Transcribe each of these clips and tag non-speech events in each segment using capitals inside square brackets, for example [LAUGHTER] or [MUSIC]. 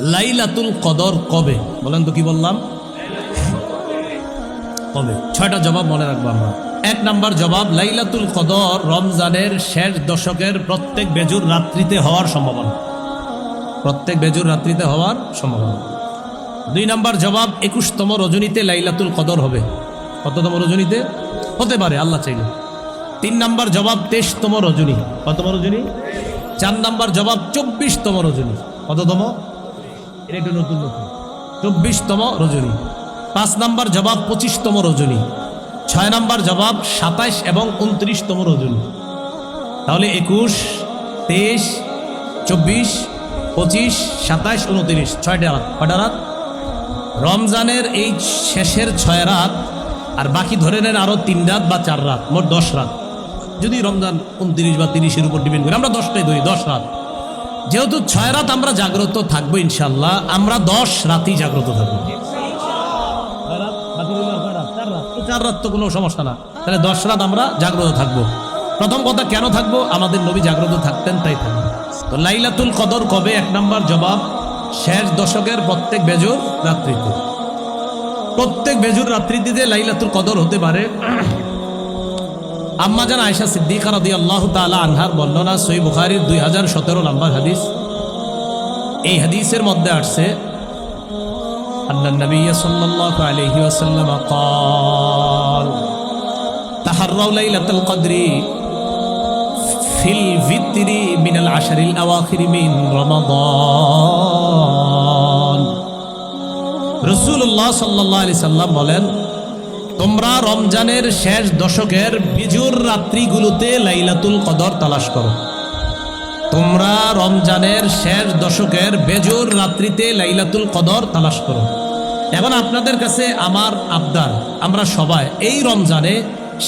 লাইলাতুল কদর কবে? বলেন তো কি বললাম? কবে? ছয়টা জবাব মনে রাখব আমরা। এক নাম্বার জবাব, লাইলাতুল কদর রমজানের শেষ দশকের প্রত্যেক বেজুর রাত্রিতে হওয়ার সম্ভাবনা। প্রত্যেক বেজুর রাত্রিতে হওয়ার সম্ভাবনা। দুই নাম্বার জবাব, একুশতম রজনীতে লাইলাতুল কদর হবে। কততম রজনীতে? হতে পারে, আল্লাহ চাইলে। তিন নাম্বার জবাব, তেইশতম রজনী। কতম রজনী? চার নাম্বার জবাব, চব্বিশতম রজনী। কততম? এটা একটু নতুন চব্বিশতম রজনী। পাঁচ নাম্বার জবাব পঁচিশতম রজনী। ছয় নাম্বার জবাব সাতাইশ এবং উনত্রিশতম রজনী। তাহলে একুশ, তেইশ, চব্বিশ, পঁচিশ, সাতাইশ, উনত্রিশ, ছয়টা রাত। কয়টা রাত? রমজানের এই শেষের ছয় রাত আর বাকি ধরে নেন আরও তিন রাত বা চার রাত, মোট দশ রাত। যদি রমজান উনত্রিশ বা তিরিশের উপর ডিপেন্ড করি, আমরা দশটাই ধরি, দশ রাত। যেহেতু ছয় রাত আমরা জাগ্রত থাকব ইনশাল্লাহ আমরা দশ রাতই জাগ্রত থাকব। চার রাত। তো কোনো সমস্যা না। তাহলে দশ রাত আমরা জাগ্রত থাকব। প্রথম কথা, কেন থাকব? আমাদের নবী জাগ্রত থাকতেন, তাই থাকব। তো লাইলাতুল কদর কবে? এক নম্বর জবাব, শেষ দশকের প্রত্যেক বেজুর রাত্রিতে। প্রত্যেক বেজুর রাত্রিতে লাইলাতুল কদর হতে পারে আম্মা জান আয়সা সিদ্দিকা রদি আল্লাহ তালা আনহার বর্ণনা সই বুখারির দুই হাজার সতেরো নম্বর হাদিস। এই হাদিসের মধ্যে আসছে ফিল মিনাল আশারিল মিন রসুল্লাহ সাল্লাহ আলি সাল্লাম বলেন তোমরা রমজানের শেষ দশকের বিজুর রাত্রিগুলোতে লাইলাতুল কদর তালাশ করো। তোমরা রমজানের শেষ দশকের বেজোর রাত্রিতে লাইলাতুল কদর তালাশ করো। এখন আপনাদের কাছে আমার আবদার, আমরা সবাই এই রমজানে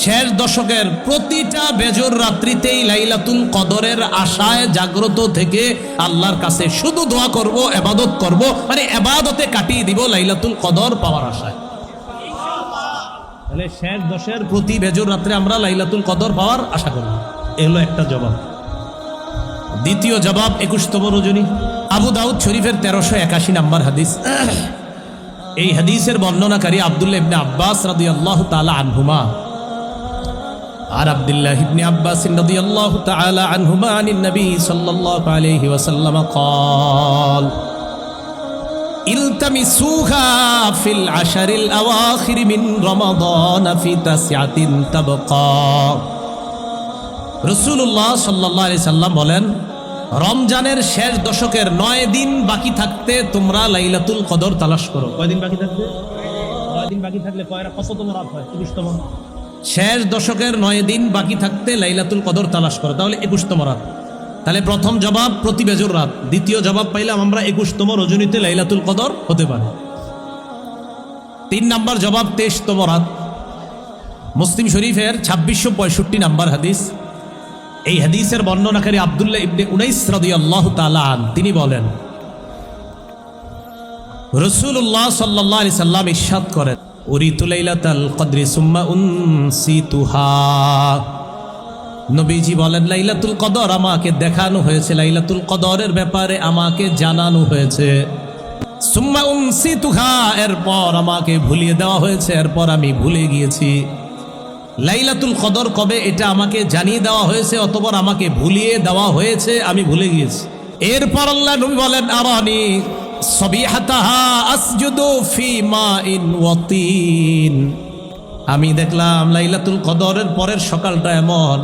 শেষ দশকের প্রতিটা বেজোর রাত্রিতেই লাইলাতুল কদরের আশায় জাগ্রত থেকে আল্লাহর কাছে শুধু দোয়া করব, এবাদত করব মানে এবাদতে কাটিয়ে দিব লাইলাতুল কদর পাওয়ার আশায়। তাহলে শেষ দশের প্রতি বেজুর রাত্রে আমরা লাইলাতুল কদর পাওয়ার আশা করব। হলো একটা জবাব। দ্বিতীয় জবাব একুশতম রজনী। আবু দাউদ শরীফের তেরোশো একাশি নম্বর হাদিস। এই হাদিসের বর্ণনাকারী আবদুল্লাহ ইবনে আব্বাস রাদি আল্লাহ তালা আনহুমা। আর আবদুল্লাহ ইবনে আব্বাস রাদি আল্লাহ তালা আনহুমা আনিন নবী সাল্লাল্লাহু আলাইহি ওয়াসাল্লাম কল। বলেন রমজানের শেষ দশকের নয় দিন বাকি থাকতে তোমরা লাইলাতুল কদর তালাশ করো। কয়দিন বাকি থাকবে? বাকি থাকলে হয়? শেষ দশকের নয় দিন বাকি থাকতে লাইলাতুল কদর তালাশ করো। তাহলে একুশতম রাত। তাহলে প্রথম জবাব প্রতি বেজর রাত। দ্বিতীয় জবাব পাইলাম আমরা একুশতম রজনীতে লাইলাতুল কদর হতে পারে। তিন নাম্বার জবাব তেইশতম রাত। মুসলিম শরীফের ছাব্বিশশো পঁয়ষট্টি নাম্বার হাদিস। এই হাদিসের বর্ণনাকারী আবদুল্লাহ ইবনে উনাইস রাদিয়াল্লাহু তাআলা আন, তিনি বলেন, রাসূলুল্লাহ সাল্লাল্লাহু আলাইহি সাল্লাম ইরশাদ করেন, উরিতু লাইলাতাল কদরি সুম্মা উনসিতুহা। নবীজি বলেন, লাইলাতুল কদর আমাকে দেখানো হয়েছে, লাইলাতুল কদরের ব্যাপারে আমাকে জানানো হয়েছে। সুম্মা উনসিতুহা, এরপর আমাকে ভুলিয়ে দেওয়া হয়েছে, এরপর আমি ভুলে গিয়েছি। লাইলাতুল কদর কবে এটা আমাকে জানিয়ে দেওয়া হয়েছে, অতপর আমাকে ভুলিয়ে দেওয়া হয়েছে, আমি ভুলে গিয়েছি। এরপর আল্লাহ নবী বলেন, আরানি সবিহাতাহা আসজুদু ফি মাইন ওয়াতিন আমি দেখলাম, লাইলাতুল কদরের পরের সকালটা এমন।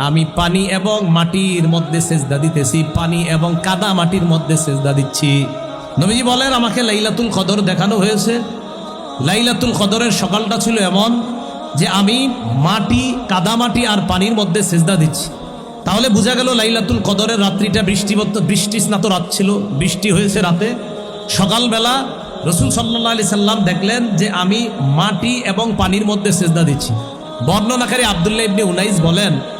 আমি পানি এবং মাটির মধ্যে সেজদা দিতেছি পানি এবং কাদা মাটির মধ্যে সেজদা দিচ্ছি। নবীজি বলেন আমাকে লাইলাতুল কদর দেখানো হয়েছে। লাইলাতুল কদরের সকালটা ছিল এমন যে আমি মাটি কাদামাটি আর পানির মধ্যে সেজদা দিচ্ছি। তাহলে বোঝা গেল লাইলাতুল কদরের রাত্রিটা বৃষ্টিবত্ত বৃষ্টি স্নাত রাত ছিল বৃষ্টি হয়েছে রাতে। সকালবেলা রসুল সাল্লাহ আলি সাল্লাম দেখলেন যে আমি মাটি এবং পানির মধ্যে সেজদা দিচ্ছি। বর্ণনাকারী আবদুল্লাহ ইবনে উনাইস বলেন "কয়,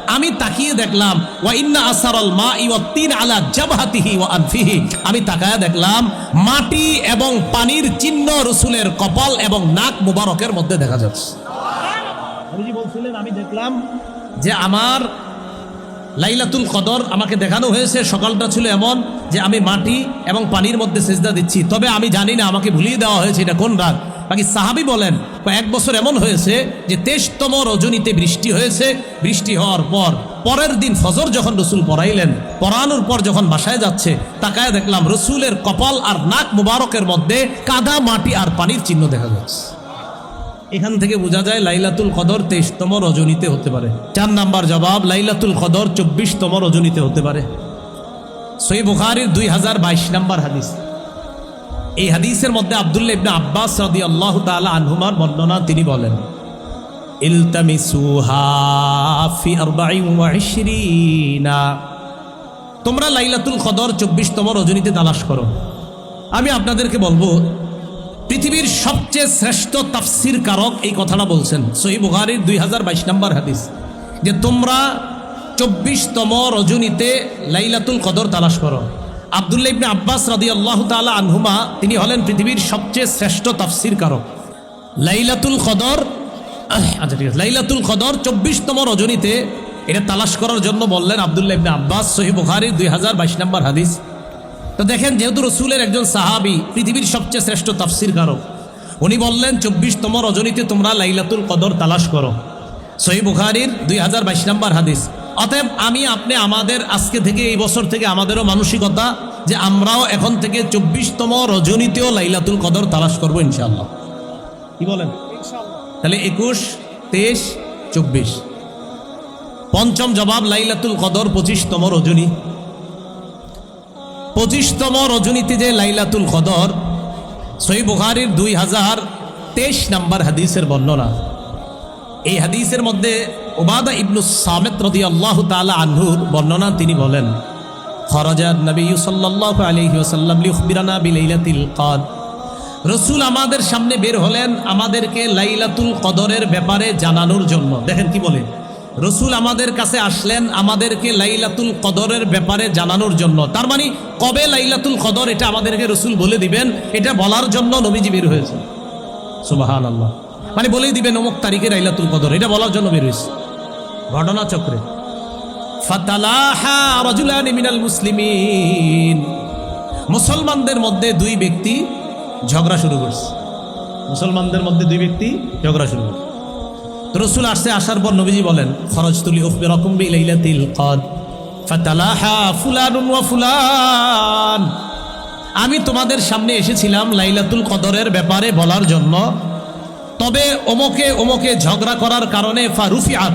আমি তাকিয়ে দেখলাম, ওয়া ইন্না আসারল মা তিন আলা জাবহাতিহি ওয়া আনফিহি। আমি তাকায়া দেখলাম, মাটি এবং পানির চিহ্ন রসুলের কপাল এবং নাক মুবারকের মধ্যে দেখা যাচ্ছে। বলছিলেন, আমি দেখলাম যে আমার লাইলাতুল কদর আমাকে দেখানো হয়েছে, সকালটা ছিল এমন যে আমি মাটি এবং পানির মধ্যে সেজদা দিচ্ছি। তবে আমি জানি না, আমাকে ভুলিয়ে দেওয়া হয়েছে, এটা কোন রাত? বাকি সাহাবি বলেন এক বছর এমন হয়েছে যে তেইশতম রজনীতে বৃষ্টি হয়েছে। বৃষ্টি হওয়ার পর, পরের দিন ফজর যখন রসুল পড়াইলেন, পড়ানোর পর যখন বাসায় যাচ্ছে, তাকায় দেখলাম রসুলের কপাল আর নাক মুবারকের মধ্যে কাদা, মাটি আর পানির চিহ্ন দেখা যাচ্ছে। এখান থেকে বোঝা যায় লাইলাতুল কদর তেইশতম রজনীতে হতে পারে। চার নাম্বার জবাব, লাইলাতুল কদর চব্বিশতম রজনীতে হতে পারে। সই বুখারির দুই হাজার বাইশ নাম্বার হাদিস। এই হাদিসের মধ্যে আবদুল্লাহ ইবনে আব্বাস রাদি আল্লাহ তাআলা আনহুমার বর্ণনা তিনি বলেন তোমরা লাইলাতুল কদর চব্বিশতম রজনীতে তালাশ করো। আমি আপনাদেরকে বলব, পৃথিবীর সবচেয়ে শ্রেষ্ঠ তাফসির কারক এই কথাটা বলছেন, সহি বুখারির দুই হাজার বাইশ নম্বর হাদিস, যে তোমরা চব্বিশতম রজনীতে লাইলাতুল কদর তালাশ করো। আবদুল্লাহ ইবনে আব্বাস রাদি আল্লাহ তালা আনহুমা, তিনি হলেন পৃথিবীর সবচেয়ে শ্রেষ্ঠ তাফসির কারক। লাইলাতুল কদর আচ্ছা ঠিক আছে, লাইলাতুল কদর চব্বিশতম রজনীতে এটা তালাশ করার জন্য বললেন আবদুল্লাহ ইবনে আব্বাস সহি বুখারি, দুই হাজার বাইশ নম্বর হাদিস। তো দেখেন, যেহেতু রসুলের একজন সাহাবি পৃথিবীর সবচেয়ে শ্রেষ্ঠ তাফসির কারক, উনি বললেন, চব্বিশতম রজনীতে তোমরা লাইলাতুল কদর তালাশ করো। সহি বুখারির দুই হাজার বাইশ নম্বর হাদিস। অতএব আমি আপনি আমাদের আজকে থেকে, এই বছর থেকে আমাদেরও মানসিকতা যে আমরাও এখন থেকে চব্বিশতম রজনীতেও লাইলাতুল কদর তালাশ করব ইনশাল্লাহ কি বলেন? তাহলে একুশ, তেইশ, চব্বিশ। পঞ্চম জবাব, লাইলাতুল কদর পঁচিশতম রজনী। পঁচিশতম রজনীতে যে লাইলাতুল কদর সই বুখারির দুই হাজার তেইশ নাম্বার হাদিসের বর্ণনা। এই হাদিসের মধ্যে ওবাদা ইবনু সামেত রদি আল্লাহ তালা আনহুর বর্ণনা তিনি বলেন খরজাত নবী সাল্লাহ আলহি লিখবিরানা বিলাইলাতিল কদ। রসুল আমাদের সামনে বের হলেন আমাদেরকে লাইলাতুল কদরের ব্যাপারে জানানোর জন্য। দেখেন কি বলে, রসুল আমাদের কাছে আসলেন আমাদেরকে লাইলাতুল কদরের ব্যাপারে জানানোর জন্য। তার মানে কবে লাইলাতুল কদর, এটা আমাদেরকে রসুল বলে দিবেন, এটা বলার জন্য নবীজি বের হয়েছে সুবাহান আল্লাহ মানে বলেই দিবেন অমুক তারিখে লাইলাতুল কদর এটা বলার জন্য বের হয়েছে। ঘটনা চক্রে। মুসলিমিন। মুসলমানদের মধ্যে দুই ব্যক্তি ঝগড়া শুরু করছে। মুসলমানদের মধ্যে দুই ব্যক্তি ঝগড়া শুরু করছে। তো রসুল আসছে আসার পর নবীজি বলেন খরচ তুলি উফবে রকম লাইলাতিল কদ ফাতালাহা ফুলানুন ওয়া ফুলান। আমি তোমাদের সামনে এসেছিলাম লাইলাতুল কদরের ব্যাপারে বলার জন্য। তবে ওমকে ওমকে ঝগড়া করার কারণে ফারুফিয়াত।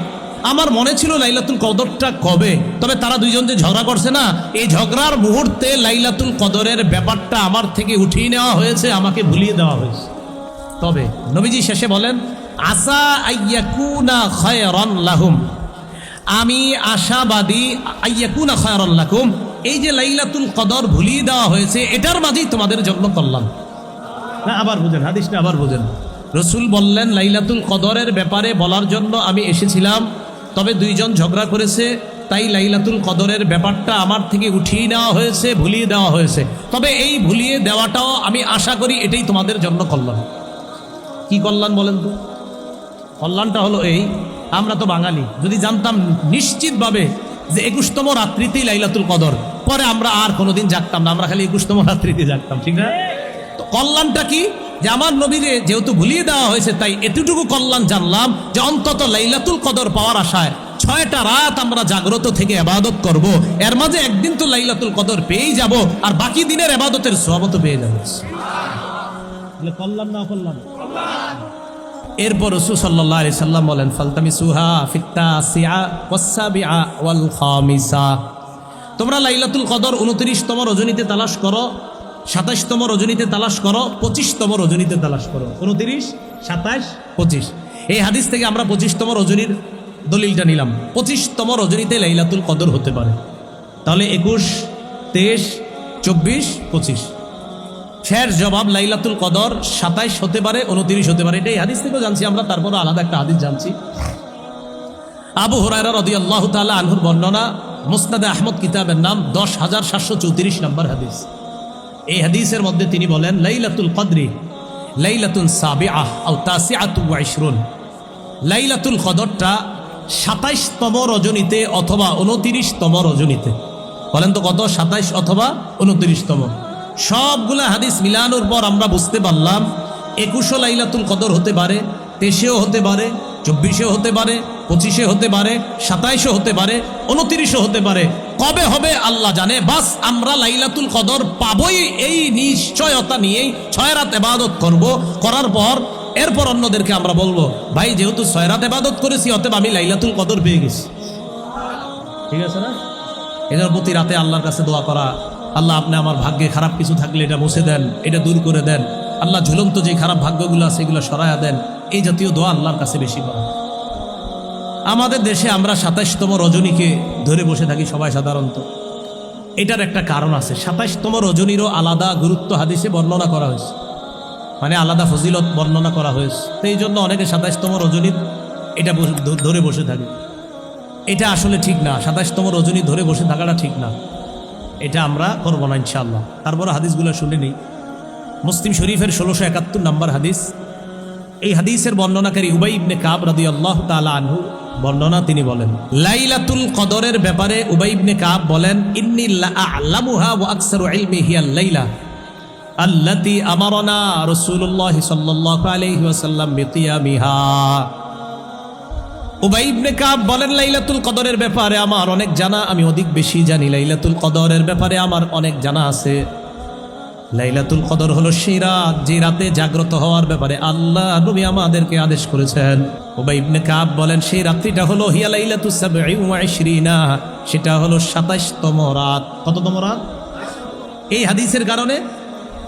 আমার মনে ছিল লাইলাতুল কদরটা কবে, তবে তারা দুইজন যে ঝগড়া করছে না, এই ঝগড়ার মুহূর্তে লাইলাতুল কদরের ব্যাপারটা আমার থেকে উঠিয়ে নেওয়া হয়েছে, আমাকে ভুলিয়ে দেওয়া হয়েছে। তবে নবীজি শেষে বলেন আসা আইয়াকুনা খয়রন লাহুম। আমি আশাবাদী আইয়াকুনা খয়রন লাকুম। এই যে লাইলাতুল কদর ভুলিয়ে দেওয়া হয়েছে, এটার মাঝেই তোমাদের জন্য করলাম না, আবার বুঝেন, হাদিসটা আবার বুঝেন। রসুল বললেন, লাইলাতুল কদরের ব্যাপারে বলার জন্য আমি এসেছিলাম, তবে দুইজন ঝগড়া করেছে, তাই লাইলাতুল কদরের ব্যাপারটা আমার থেকে উঠিয়ে নেওয়া হয়েছে, ভুলিয়ে দেওয়া হয়েছে। তবে এই ভুলিয়ে দেওয়াটাও আমি আশা করি এটাই তোমাদের জন্য কল্যাণ। কি কল্যাণ বলেন তো? কল্যাণটা হলো এই, আমরা তো বাঙালি। যদি জানতাম নিশ্চিতভাবে যে একুশতম রাত্রিতেই লাইলাতুল কদর, পরে আমরা আর কোনোদিন জাগতাম না, আমরা খালি একুশতম রাত্রিতে জাগতাম, ঠিক না? তো কল্যাণটা কি? যে আমার নবীরে যেহেতু ভুলিয়ে দেওয়া হয়েছে, তাই এতটুকু কল্যাণ জানলাম যে অন্তত লাইলাতুল কদর পাওয়ার আশায় ছয়টা রাত আমরা জাগ্রত থেকে আবাদত করব। এর মাঝে একদিন তো লাইলাতুল কদর পেয়েই যাব, আর বাকি দিনের আবাদতের সবত পেয়ে যাব। কল্যাণ না কল্যাণ এরপর রসুল বলেন ফালতামি সুহা ফিত্তা তোমরা লাইলাতুল কদর উনত্রিশতম রজনীতে তালাশ করো সাতাশতম রজনীতে তালাশ করো, পঁচিশতম রজনীতে তালাশ করো। উনত্রিশ সাতাশ, পঁচিশ। এই হাদিস থেকে আমরা পঁচিশতম রজনীর দলিলটা নিলাম। পঁচিশতম রজনীতে লাইলাতুল কদর হতে পারে। তাহলে একুশ, তেইশ, চব্বিশ, পঁচিশ। শেষ জবাব, লাইলাতুল কদর সাতাইশ হতে পারে উনত্রিশ হতে পারে। এটাই হাদিস থেকেও জানছি আমরা, তারপরও আলাদা একটা হাদিস জানছি। আবু হুরায়রা রদি আল্লাহ তালা আনহুর বর্ণনা, মুসনাদে আহমদ কিতাবের নাম দশ হাজার সাতশো চৌত্রিশ নম্বর হাদিস। এই হাদিসের মধ্যে তিনি বলেন, লাইলাতুল কদরি লাইলাতুল সাবে আহ আউ তাসি আতু আইশরুন লাইলাতুল কদরটা সাতাইশতম রজনীতে অথবা উনতিরিশতম রজনীতে। বলেন তো কত? সাতাইশ অথবা উনতিরিশতম। সবগুলা হাদিস মিলানোর পর আমরা বুঝতে পারলাম, একুশও লাইলাতুল কদর হতে পারে, তেইশেও হতে পারে, চব্বিশেও হতে পারে, পঁচিশে হতে পারে, সাতাইশও হতে পারে, উনতিরিশও হতে পারে। কবে হবে আল্লাহ জানে। বাস আমরা লাইলাতুল কদর পাবই এই নিশ্চয়তা নিয়েই ছয় রাত এবাদত করব। করার পর, এরপর অন্যদেরকে আমরা বলব, ভাই, যেহেতু ছয় রাত এবাদত করেছি, অতএব আমি লাইলাতুল কদর পেয়ে গেছি। ঠিক আছে না? এটার প্রতি রাতে আল্লাহর কাছে দোয়া করা। আল্লাহ, আপনি আমার ভাগ্যে খারাপ কিছু থাকলে এটা মুছে দেন, এটা দূর করে দেন। আল্লাহ ঝুলন্ত যে খারাপ ভাগ্যগুলো আছে, এগুলো সরাইয়া দেন। এই জাতীয় দোয়া আল্লাহর কাছে বেশি করা। আমাদের দেশে আমরা সাতাইশতম রজনীকে ধরে বসে থাকি সবাই সাধারণত। এটার একটা কারণ আছে। সাতাইশতম রজনীরও আলাদা গুরুত্ব হাদিসে বর্ণনা করা হয়েছে। মানে আলাদা ফজিলত বর্ণনা করা হয়েছে। তো এই জন্য অনেকে সাতাইশতম রজনীর এটা ধরে বসে থাকে। এটা আসলে ঠিক না। সাতাশতম রজনী ধরে বসে থাকাটা ঠিক না। এটা আমরা করব না, ইনশাআল্লাহ। তারপরে হাদিসগুলো শুনে নিই। মুসলিম শরীফের ষোলোশো একাত্তর নম্বর হাদিস। এই হাদিসের বর্ণনাকারী উবাই ইবনে কাব রাদি আল্লাহ তালা আনহু বর্ণনা তিনি বলেন। লাইলাতুল কদরের ব্যাপারে উবাই ইবনে কাব বলেন, ইন্নি আলামুহা ওয়া আকসারু ইলমি লাইলা আল্লাতি আমারনা রাসূলুল্লাহ সাল্লাল্লাহু আলাইহি ওয়াসাল্লাম বিকিয়ামিহা। উবাই ইবনে কাব বলেন, লাইলাতুল কদরের ব্যাপারে আমার অনেক জানা, আমি অধিক বেশি জানি। লাইলাতুল কদরের ব্যাপারে আমার অনেক জানা আছে। লাইলাতুল কদর হলো সেই রাত, যে রাতে জাগ্রত হওয়ার ব্যাপারে আল্লাহ নবী আমাদেরকে আদেশ করেছেন। ওবাই ইবনে কাব বলেন, সেই রাত্রিটা হলো হিয়া লাইলাতুস সাবঈ ওয়া ইশরিনা সেটা হলো 27তম রাত। কততম রাত? এই হাদিসের কারণে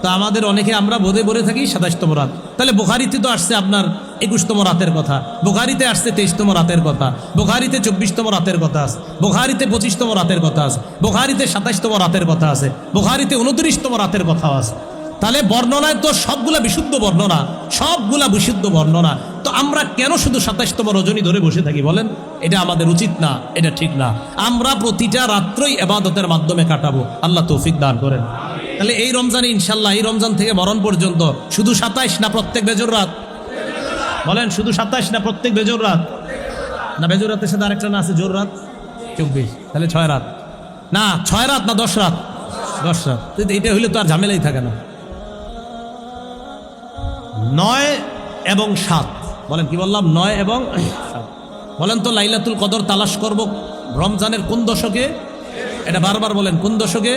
তো আমাদের অনেকে আমরা বোধে বলে থাকি সাতাশতম রাত। তাহলে বুখারিতে তো আসছে আপনার একুশতম রাতের কথা, বুখারিতে আসছে তেইশতম রাতের কথা, বুখারিতে চব্বিশতম রাতের কথা আছে, বুখারিতে পঁচিশতম রাতের কথা আছে, বুখারিতে সাতাশতম রাতের কথা আছে, বুখারিতে উনত্রিশতম রাতের কথা আছে। তাহলে বর্ণনায় তো সবগুলা বিশুদ্ধ বর্ণনা, সবগুলা বিশুদ্ধ বর্ণনা। তো আমরা কেন শুধু সাতাশতম রজনী ধরে বসে থাকি বলেন? এটা আমাদের উচিত না, এটা ঠিক না। আমরা প্রতিটা রাত্রই এবাদতের মাধ্যমে কাটাবো। আল্লাহ তৌফিক দান করেন। তাহলে এই রমজানে ইনশাল্লাহ, এই রমজান থেকে মরণ পর্যন্ত শুধু সাতাইশ না প্রত্যেক বেজর রাত? বলেন, শুধু সাতাইশ না প্রত্যেক বেজর রাত? না, বেজর রাতের সাথে আরেকটা না আছে, জোর রাত? চব্বিশ। তাহলে ছয় রাত। না, ছয় রাত না দশ রাত? দশ রাত। এটা হইলে তো আর ঝামেলাই থাকে না। নয় এবং সাত। বলেন, কি বললাম? নয় এবং সাত। বলেন তো, লাইলাতুল কদর তালাশ করব রমজানের কোন দশকে? এটা বারবার বলেন, কোন দশকে?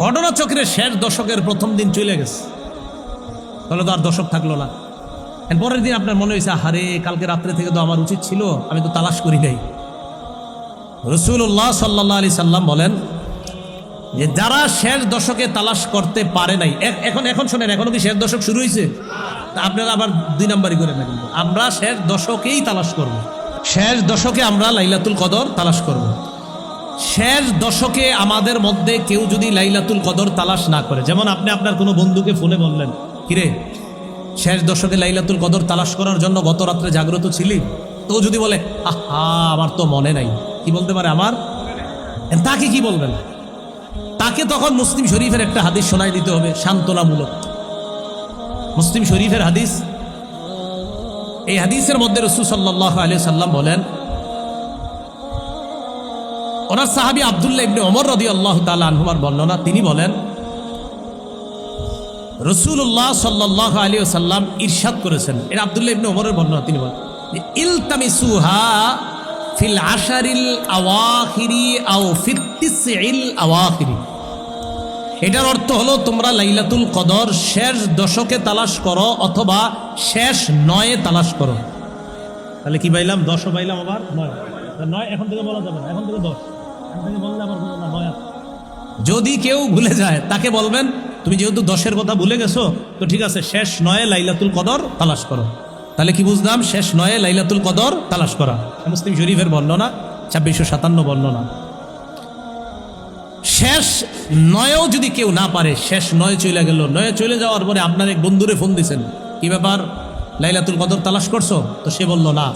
ঘটনা চক্রের শেষ দশকের প্রথম দিন চলে গেছে। তাহলে তো আর দশক থাকল না। পরের দিন আপনার মনে হয়েছে হারে কালকে রাত্রে থেকে তো আমার উচিত ছিল, আমি তো তালাশ করি নাই। রসুল্লাহ সাল্লাহ আলি সাল্লাম বলেন যে, যারা শেষ দশকে তালাশ করতে পারে নাই এখন এখন শোনেন, এখনও কি শেষ দশক শুরু হয়েছে? আপনারা আবার দুই নাম্বারই করে না কিন্তু আমরা শেষ দশকেই তালাশ করব। শেষ দশকে আমরা লাইলাতুল কদর তালাশ করব। শেষ দশকে আমাদের মধ্যে কেউ যদি লাইলাতুল কদর তালাশ না করে, যেমন আপনি আপনার কোনো বন্ধুকে ফোনে বললেন, কিরে, শেষ দশকে লাইলাতুল কদর তালাশ করার জন্য গত রাত্রে জাগ্রত ছিলি? তো যদি বলে, আহা, আমার তো মনে নাই। কি বলতে পারে আমার? তাকে কি বলবেন? তাকে তখন মুসলিম শরীফের একটা হাদিস শোনাই দিতে হবে, সান্ত্বনামূলক। মুসলিম শরীফের হাদিস, এই হাদিসের মধ্যে রসুল সাল্লাহ আলী সাল্লাম বলেন ওনার সাহাবি আবদুল্লাহ ইবনে ওমর রদি আল্লাহ তালা আনহুমার বর্ণনা, তিনি বলেন রসুল্লাহ সাল্লাহ আলী সাল্লাম ইরশাদ করেছেন। এটা আবদুল্লাহ ইবনে ওমরের বর্ণনা, তিনি বলেন ইলতামিসুহা ফিল আশারিল আওয়াখিরি আও এটার অর্থ হলো, তোমরা লাইলাতুল কদর শেষ দশকে তালাশ করো অথবা শেষ নয়ে তালাশ করো। তাহলে কি পাইলাম? দশও পাইলাম আবার নয়। নয় এখন থেকে বলা যাবে না, এখন থেকে দশ। যদি কেউ ভুলে যায়, তাকে বলবেন, তুমি যেহেতু দশের কথা ভুলে গেছো, তো ঠিক আছে, শেষ নয়ে লাইলাতুল কদর তালাশ করো। তাহলে কি বুঝলাম? শেষ নয়ে লাইলাতুল কদর তালাশ করা। মুসলিম শরীফের বর্ণনা, ছাব্বিশশো সাতান্ন বর্ণনা। শেষ নয়েও যদি কেউ না পারে, শেষ নয় চলে গেল, নয়ে চলে যাওয়ার পরে আপনার এক বন্ধুরে ফোন দিছেন, কি ব্যাপার? লাইলাতুল কদর তালাশ করছ? তো সে বলল, না।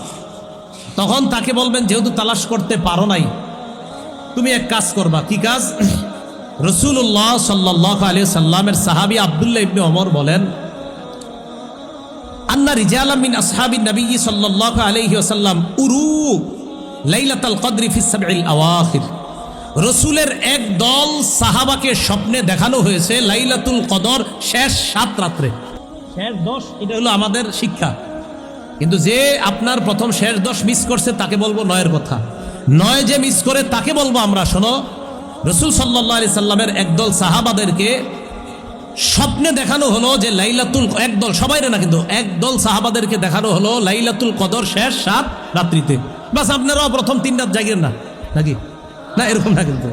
তখন তাকে বলবেন, যেহেতু তালাশ করতে পারো নাই তুমি এক কাজ করবা কি কাজ? [CLEARS THROAT] রসুল্লাহ সাল্লাহ আলী সাল্লামের সাহাবি আবদুল্লাহ ইবনে ওমর বলেন আন্না রিজাল মিন আসহাবিন নবী সাল্লাহ আলাইহি ওয়াসাল্লাম উরু লাইলাতাল কদরি ফিস সাবঈল আওয়াখির। রসুলের এক দল সাহাবাকে স্বপ্নে দেখানো হয়েছে লাইলাতুল কদর শেষ সাত রাত্রে। শেষ দশ? এটা হলো আমাদের শিক্ষা। কিন্তু যে আপনার প্রথম শেষ দশ মিস করছে তাকে বলব নয়ের কথা। নয় যে মিস করে তাকে বলব আমরা, শোনো। রসুল সাল্লাহ আলি সাল্লামের একদল সাহাবাদেরকে স্বপ্নে দেখানো হলো যে লাইলাতুল একদল, সবাই না কিন্তু, একদল সাহাবাদেরকে দেখানো হলো লাইলাতুল কদর শেষ সাত রাত্রিতে। বাস আপনারাও প্রথম তিন রাত জাগেন না, নাকি? না, এরকম না কিন্তু।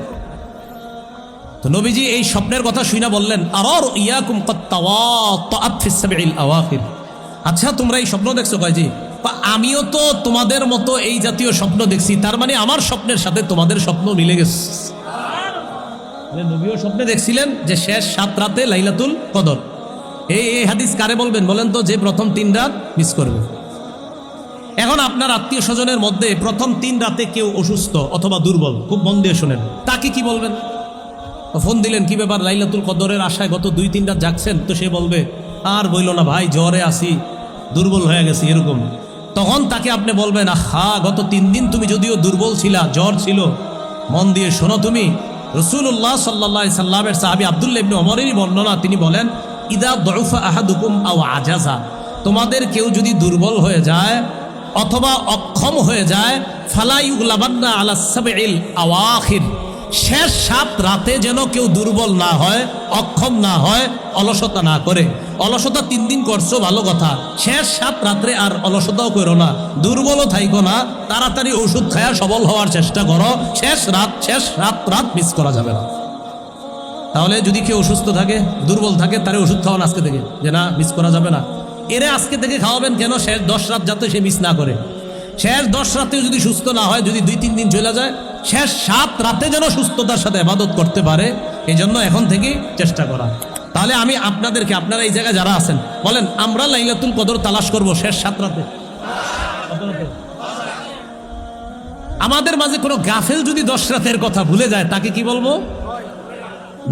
তো নবীজি এই স্বপ্নের কথা শুনে বললেন আর ইয়াকুম আওয়াফির আচ্ছা তোমরা এই স্বপ্ন দেখছ কয়জি বা আমিও তো তোমাদের মতো এই জাতীয় স্বপ্ন দেখছি, তার মানে আমার স্বপ্নের সাথে তোমাদের স্বপ্ন মিলে গেছে। নবীও স্বপ্নে দেখছিলেন যে শেষ সাত রাতে লাইলাতুল কদর। এই এই হাদিস কারে বলবেন? বলেন তো যে প্রথম তিন রাত মিস করবে। এখন আপনার আত্মীয় স্বজনের মধ্যে প্রথম তিন রাতে কেউ অসুস্থ অথবা দুর্বল, খুব মন দিয়ে শোনেন। তাকে কি বলবেন? ফোন দিলেন, কি ব্যাপার? লাইলাতুল কদরের আশায় গত দুই, তিন রাত জাগছেন? তো সে বলবে, আর বইল না ভাই, জ্বরে আসি দুর্বল হয়ে গেছি, এরকম। তখন তাকে আপনি বলবেন, আহা, গত তিন দিন তুমি যদিও দুর্বল ছিলা, জ্বর ছিল। মন দিয়ে শোনো তুমি রসুল্লাহ সাল্লা সাল্লামের সাহাবি আবদুল্লা ইবনে অমরেরই বর্ণনা, তিনি বলেন, ইদা দরফা আহাদুকুম আও আজাজা। তোমাদের কেউ যদি দুর্বল হয়ে যায়, অথবা অক্ষম হয়ে যায় ফালাইউলাবান্না আলা সাবইল আওয়াখির। শেষ সাত রাতে যেন কেউ দুর্বল না হয়, অক্ষম না হয়, অলসতা না করে। অলসতা তিন দিন করছ, ভালো কথা। শেষ সাত রাত্রে আর অলসতাও করো না। দুর্বলও থাইকো না। তাড়াতাড়ি ওষুধ খায়া সবল হওয়ার চেষ্টা করো। শেষ রাত শেষ রাত রাত মিস করা যাবে না। তাহলে যদি কেউ অসুস্থ থাকে, দুর্বল থাকে, তারে ওষুধ খাওয়ান আজকে থেকে। যে না মিস করা যাবে না। এরে আজকে থেকে খাওয়াবেন কেন? শেষ দশ রাত যাতে সে মিস না করে। শেষ দশ রাতেও যদি সুস্থ না হয়, যদি দুই তিন দিন চলে যায়, শেষ সাত রাতে যেন সুস্থতার সাথে আবাদত করতে পারে এই জন্য এখন থেকে চেষ্টা করা। তাহলে আমি আপনাদেরকে, আপনারা এই জায়গায় যারা আছেন, বলেন, আমরা লাইলাতুল কদর তালাশ করব শেষ সাত রাতে। আমাদের মাঝে কোনো গাফেল যদি দশ রাতের কথা ভুলে যায়, তাকে কি বলব?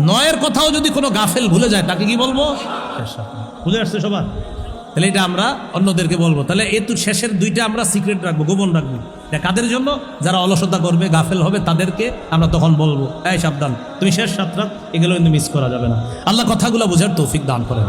নয়ের কথাও যদি কোনো গাফেল ভুলে যায়, তাকে কি বলব? বুঝে আসছে সবার? তাহলে এটা আমরা অন্যদেরকে বলব। তাহলে এ তো শেষের দুইটা আমরা সিক্রেট রাখব, গোপন রাখব। এটা কাদের জন্য? যারা অলসতা করবে, গাফেল হবে, তাদেরকে আমরা তখন বলব। এই সাবধান, তুমি শেষ সাত রাত এগুলো কিন্তু মিস করা যাবে না। আল্লাহ কথাগুলো বোঝার তৌফিক দান করেন।